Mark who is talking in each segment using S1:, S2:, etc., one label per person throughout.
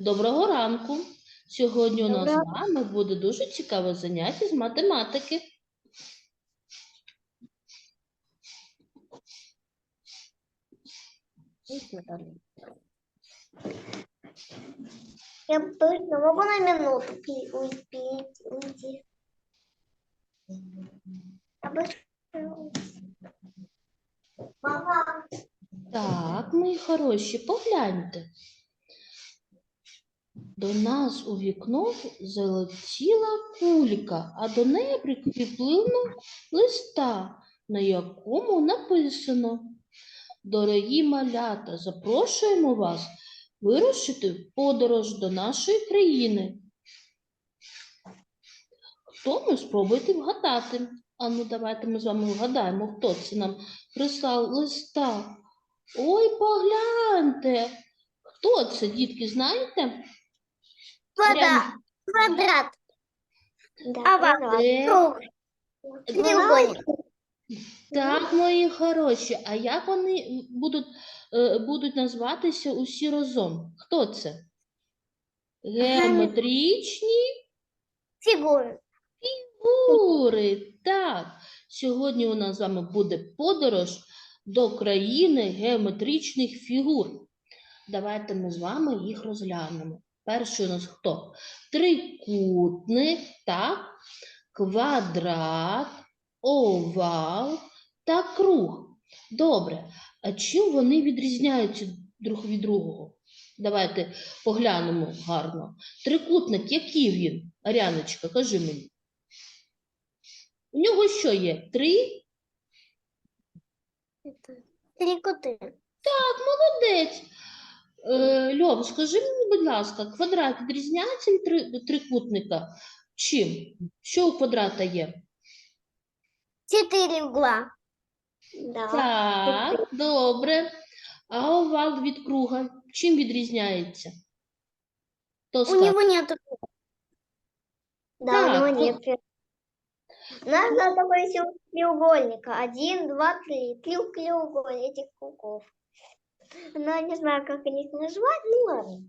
S1: Доброго ранку. Сьогодні у нас з вами буде дуже цікаве заняття з математики.
S2: Я точно могу на минуту уйти. Мама,
S1: Так, мої хороші, погляньте. До нас у вікно залетіла кулька, а до неї прикріплено листа, на якому написано Дорогі малята, запрошуємо вас вирушити в подорож до нашої країни. Хто ми спробуйте вгадати? А ну давайте ми з вами вгадаємо, хто це нам прислав листа. Ой, погляньте. Хто це, дітки, знаєте?
S2: Квадрат. Квадрат.
S3: Да,
S2: Овал. Круг. Треугольник.
S1: Так, мої хороші. А як вони будуть, е, будуть назватися усі разом? Хто це? Геометричні
S2: Фигуры.
S1: фігури. Так. Сьогодні у нас з вами буде подорож до країни геометричних фігур. Давайте ми з вами їх розглянемо. Перший у нас хто? Трикутник, так? квадрат, овал та круг. Добре. А чим вони відрізняються друг від другого? Давайте поглянемо гарно. Трикутник, який він? Аряночка, кажи мені. У нього що є? Три?
S2: Три.
S1: Так, молодець. Е, Льов, скажи мені, будь ласка, квадрат відрізняється від трикутника? Чим? Що у квадрата є?
S2: Четыре угла.
S3: Да.
S1: Так, добре. А овал від круга чим відрізняється? Хто
S2: У него.
S3: Да,
S1: Так,
S3: у него
S1: ну-
S3: нет. пер- У нас на такой еще треугольника. Один, два, три. Три треугольника этих кругов. Но я не знаю, как их назвать. Ну ладно.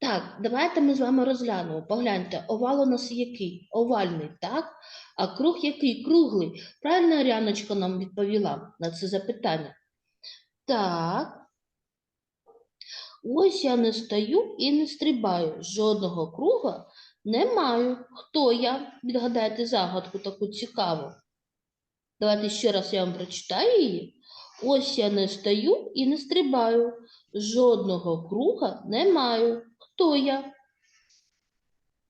S1: Так, давайте ми з вами розглянемо. Погляньте, овал у нас який? Овальний, так? А круг який? Круглий. Правильно Аріаночка нам відповіла на це запитання? Так. Ось я не стою і не стрибаю. Жодного круга не маю. Хто я? Відгадайте загадку таку цікаву. Давайте ще раз я вам прочитаю її. Ось я не стою і не стрибаю. Жодного круга не маю. Хто я?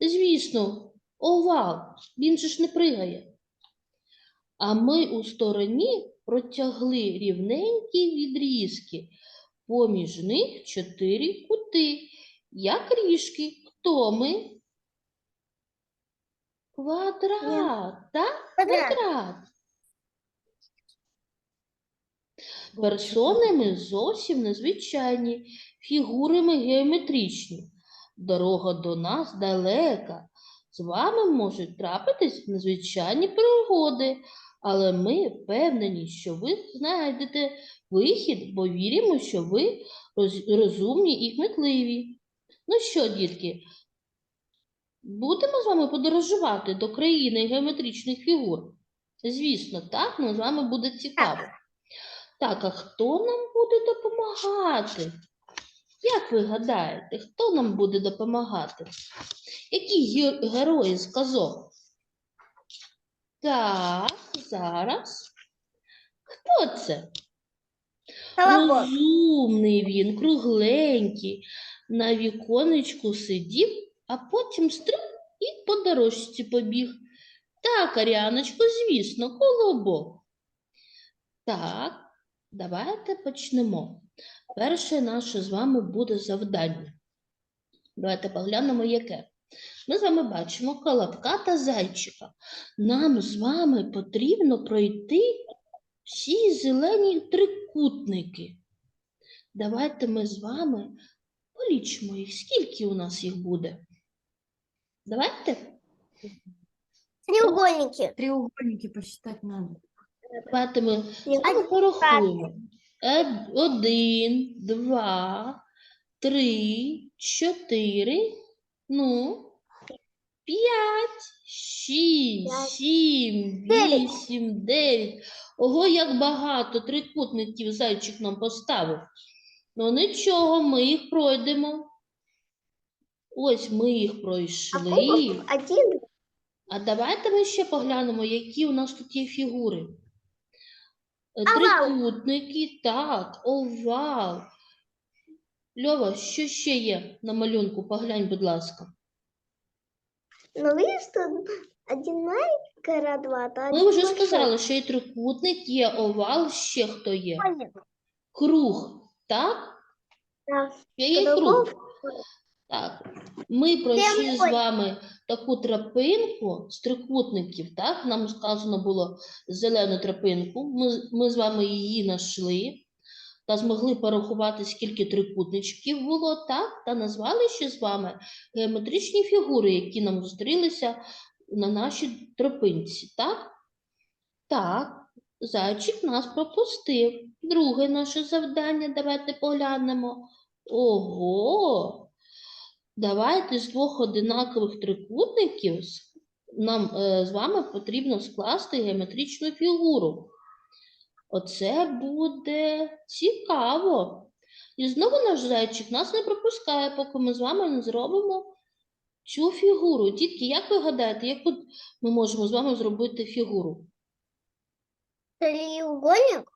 S1: Звісно, овал. Він же ж не пригає. А ми у стороні протягли рівненькі відрізки. Поміж них чотири кути. Як ріжки. Хто ми? Квадрат, так?
S2: Квадрат.
S1: Квадрат. Персони ми зовсім незвичайні, фігури ми геометричні. Дорога до нас далека. З вами можуть трапитись незвичайні пригоди, але ми впевнені, що ви знайдете вихід, бо віримо, що ви роз- розумні і кмітливі. Ну що, дітки, будемо з вами подорожувати до країни геометричних фігур? Звісно, так, нам з вами буде цікаво. Так, а хто нам буде допомагати? Як ви гадаєте, хто нам буде допомагати? Які ге- герої з казок? Так, зараз. Хто це? Розумний він, кругленький, на віконечку сидів, а потім стриб і по дорожці побіг. Так, Аріаночко, звісно, колобок. Так, давайте почнемо. Перше наше з вами буде завдання. Давайте поглянемо, яке. Ми з вами бачимо колобка та зайчика. Нам з вами потрібно пройти всі зелені трикутники. Давайте ми з вами полічимо їх. Скільки у нас їх буде? Давайте.
S2: Треугольники.
S4: Треугольники посчитать надо.
S1: Давайте ми
S3: Один,
S1: порахуємо. Один, два, три, чотири, ну, п'ять, шість, сім, вісім, дев'ять. Ого, як багато трикутників зайчик нам поставив. Ну нічого, ми їх пройдемо. Ось ми їх пройшли. А давайте ми ще поглянемо, які у нас тут є фігури. Е. Трикутники, так, овал. Льова, що ще є на малюнку? Поглянь, будь ласка.
S3: Ну, видишь, тут один два, а
S1: Ми вже сказали, що є трикутник, є овал, ще хто є? Круг, так?
S3: Да.
S1: Ще є круг. Так, ми пройшли з вами таку тропинку з трикутників, так? Нам сказано було зелену тропинку. Ми, ми з вами її знайшли та змогли порахувати, скільки трикутничків було, так? Та назвали ще з вами геометричні фігури, які нам зустрілися на нашій тропинці, так? Так, зайчик нас пропустив. Друге наше завдання, давайте поглянемо. Ого! Давайте з двох одинакових трикутників нам е, з вами потрібно скласти геометричну фігуру. Оце буде цікаво. І знову наш зайчик нас не пропускає, поки ми з вами не зробимо цю фігуру. Дітки, як ви гадаєте, яку ми можемо з вами зробити фігуру?
S3: Треугольник?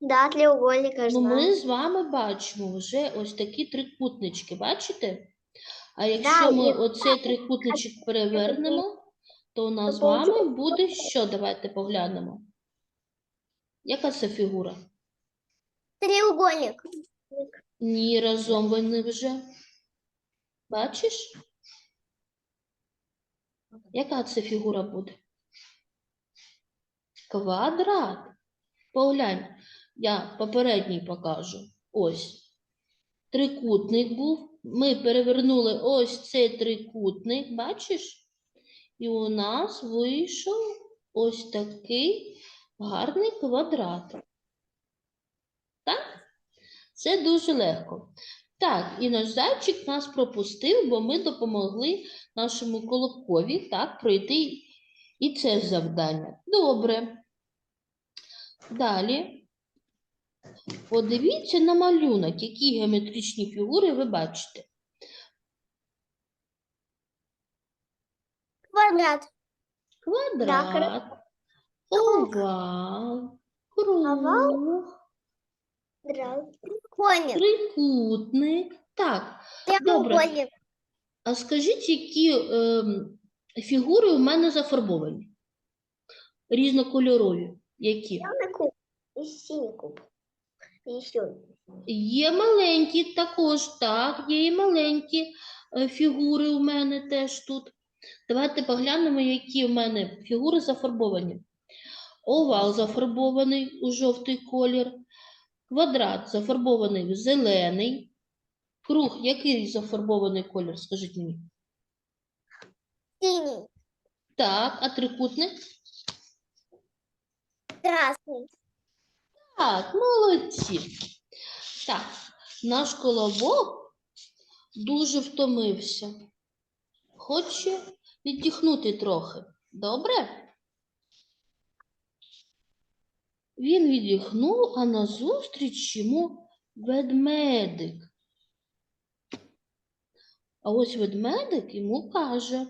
S3: Да, треугольник,
S1: Ну, ми з вами бачимо вже ось такі трикутнички, бачите? А якщо ми оцей трикутничок перевернемо, то у нас з вами буде що? Давайте поглянемо. Яка це фігура?
S3: Треугольник.
S1: Ні, разом вони вже. Бачиш? Яка це фігура буде? Квадрат. Поглянь, я попередній покажу. Ось. Трикутник був. Ми перевернули ось цей трикутник, бачиш? І у нас вийшов ось такий гарний квадрат. Так? Це дуже легко. Так, і наш зайчик нас пропустив, бо ми допомогли нашому колобкові так пройти і це завдання. Добре. Далі. Подивіться на малюнок, які геометричні фігури ви бачите.
S3: Квадрат.
S1: Квадрат, овал, круг. Трикутник. Так, Добре. А скажіть, які ем, фігури у мене зафарбовані? Різнокольорові. Які?
S3: Черный куб. И синий куб.
S1: Є маленькі також, так, є і маленькі е, фігури у мене теж тут. Давайте поглянемо, які в мене фігури зафарбовані. Овал зафарбований у жовтий колір, квадрат зафарбований в зелений, круг, який зафарбований колір, скажіть мені.
S3: Синий.
S1: Так, а трикутник?
S3: Красный.
S1: Так, молодці. Так, наш колобок дуже втомився. Хоче віддихнути трохи. Добре? Він віддихнув, а назустріч йому ведмедик. А ось ведмедик йому каже,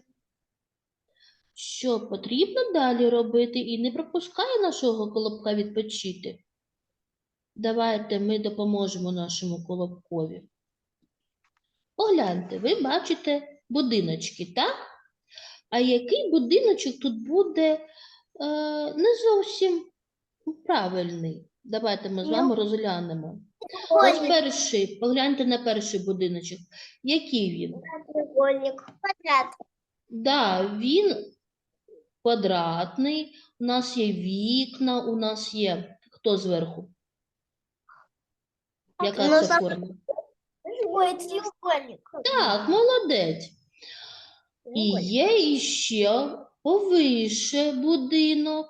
S1: що потрібно далі робити і не пропускає нашого колобка відпочити. Давайте ми допоможемо нашому колобкові. Погляньте, ви бачите будиночки, так? А який будиночок тут буде е, не зовсім правильний? Давайте ми з вами розглянемо. Ось перший, погляньте на перший будиночок. Який він?
S3: Треугольник. Квадрат.
S1: Да, він квадратний, у нас є вікна, у нас є хто зверху? Яка
S3: Ну,
S1: це форма?
S3: Ой, треугольник.
S1: Так, молодець. І є іще повише будинок.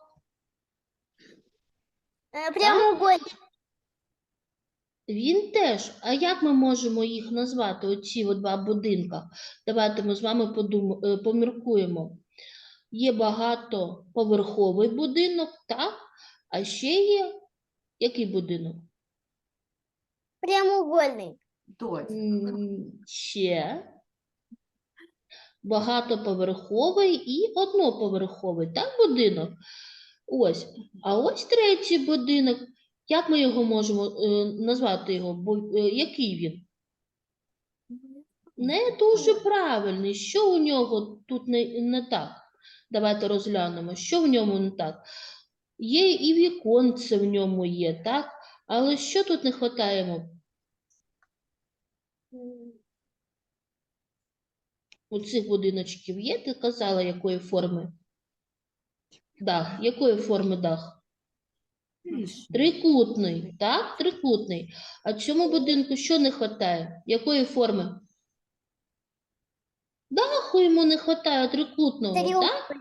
S3: Э, Прямоугольник.
S1: Він теж. А як ми можемо їх назвати, оці от два будинка? Давайте ми з вами подум... е, поміркуємо. Є багатоповерховий будинок, так? А ще є який будинок? М, Ще багатоповерховий і одноповерховий, так, будинок? Ось. А ось третій будинок. Як ми його можемо е, назвати його? Бо, е, який він? Не дуже правильний. Що у нього тут не, не так? Давайте розглянемо, що в ньому не так. Є і віконце в ньому є, так? Але що тут не вистачає? У цих будиночків є, ти казала, якої форми? Дах. Якої форми дах? Трикутний, так? Трикутний. А цьому будинку що не вистачає? Якої форми? Даху йому не вистачає трикутного, так?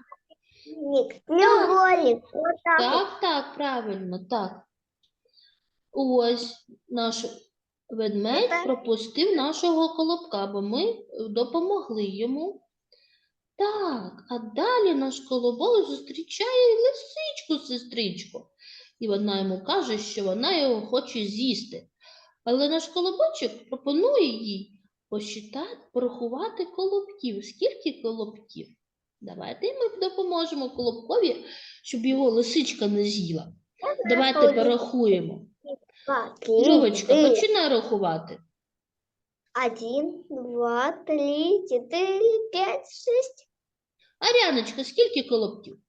S3: Треугольник. Так,
S1: так, правильно, так. Ось наш ведмедь пропустив нашого колобка, бо ми допомогли йому. Так, а далі наш колобок зустрічає лисичку сестричку. І вона йому каже, що вона його хоче з'їсти. Але наш колобочок пропонує їй посчитати, порахувати колобків. Скільки колобків? Давайте ми допоможемо колобкові, щоб його лисичка не з'їла. Давайте порахуємо.
S3: Два, три,
S1: Любочка,
S3: четыре.
S1: починай рахувати.
S3: Один, два, три, четыре, пять, шесть.
S1: Аряночка, скільки колобків?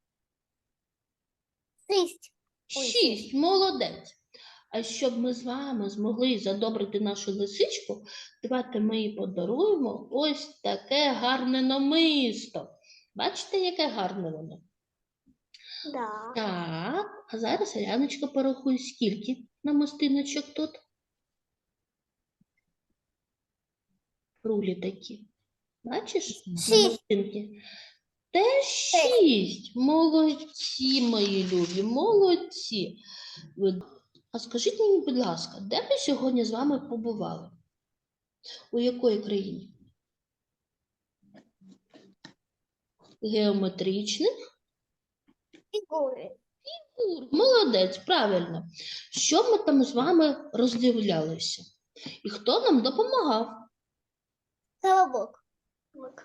S3: Шесть. Ой,
S1: Шість, молодець. А щоб ми з вами змогли задобрити нашу лисичку, давайте ми їй подаруємо ось таке гарне намисто. Бачите, яке гарне воно?
S3: Да.
S1: Так, а зараз Аряночка порахує, скільки намистиночок тут. Рулі такі. Бачиш?
S3: Шість.
S1: Теж шість. Молодці, мої любі, молодці. А скажіть мені, будь ласка, де ви сьогодні з вами побували? У якої країні? Геометричних?
S3: Фигуры.
S1: Фігур. Молодець, правильно. Що ми там з вами роздивлялися? І хто нам допомагав?
S3: Колобок.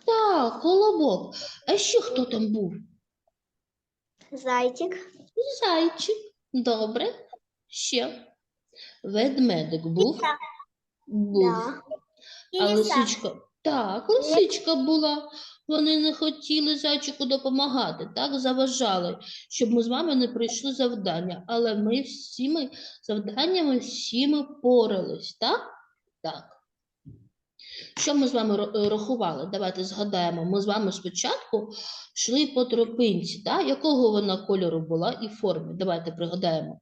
S1: Так, колобок. А ще хто там був?
S3: Зайчик.
S1: Зайчик. Добре. Ще. Ведмедик був. Був.
S3: Да.
S1: А лисичка. Так, лисичка була. Вони не хотіли зайчику допомагати, так заважали, щоб ми з вами не пройшли завдання. Але ми всіми завданнями всіми порались, так? Так. Що ми з вами е, рахували? Давайте згадаємо. Ми з вами спочатку йшли по тропинці, так? Якого вона кольору була і форми? Давайте пригадаємо.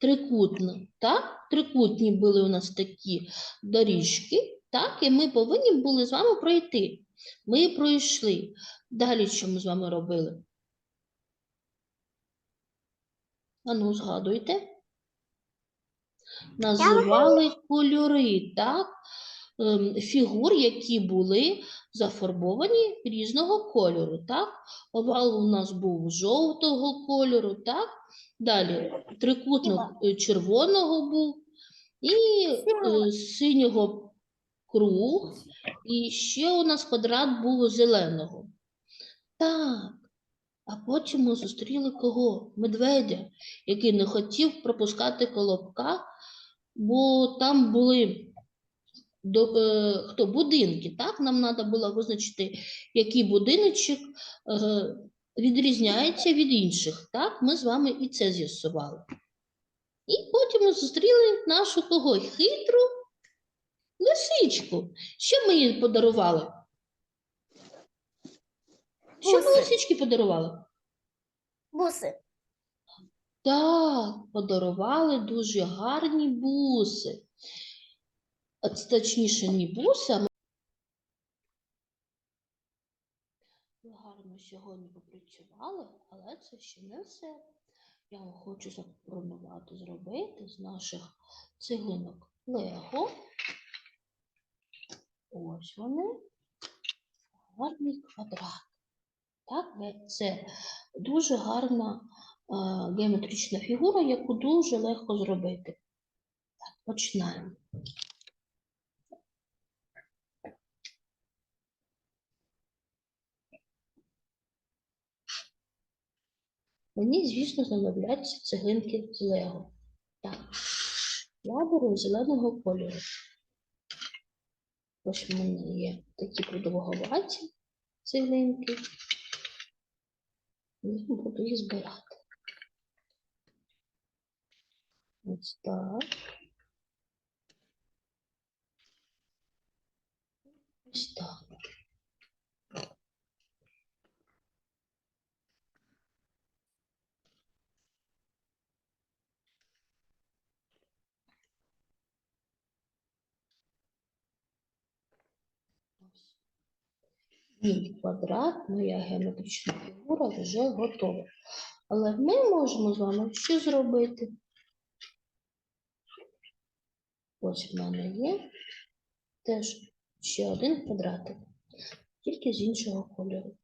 S1: Трикутна, так? Трикутні були у нас такі доріжки, так? І ми повинні були з вами пройти. Ми пройшли. Далі що ми з вами робили? Ану, згадуйте. Називали кольори, так? Ем, Фігур, які були зафарбовані різного кольору, так? Овал у нас був жовтого кольору, так? Далі трикутник е, червоного був і е, синього круг, і ще у нас квадрат був зеленого. Так. А потім ми зустріли кого? Медведя, який не хотів пропускати колобка, бо там були до, е, хто, будинки. Так? Нам треба було визначити, який будиночок е, відрізняється від інших. Так? Ми з вами і це з'ясували. І потім ми зустріли нашу кого? Хитру лисичку. Що ми їй подарували? Що ми
S3: Буси.
S1: лисички подарували?
S3: Бусы.
S1: Так, подарували дуже гарні буси. Це точніше, не буси, а ми Ми гарно сьогодні попрацювали, але це ще не все. Я вам хочу запропонувати зробити з наших цеглинок Лего. Ось вони. Гарний квадрат. Так, це дуже гарна е, геометрична фігура, яку дуже легко зробити. Так, починаємо. Мені, звісно, знадобляться цеглинки з Лего. Так, я беру зеленого кольору. Ось в мене є такі продовговаті цеглинки. І буду їх збирати. Ось так. Ось так. Ось. Мій квадрат, моя геометрична фігура вже готова. Але ми можемо з вами що зробити? Ось в мене є теж ще один квадратик, тільки з іншого кольору.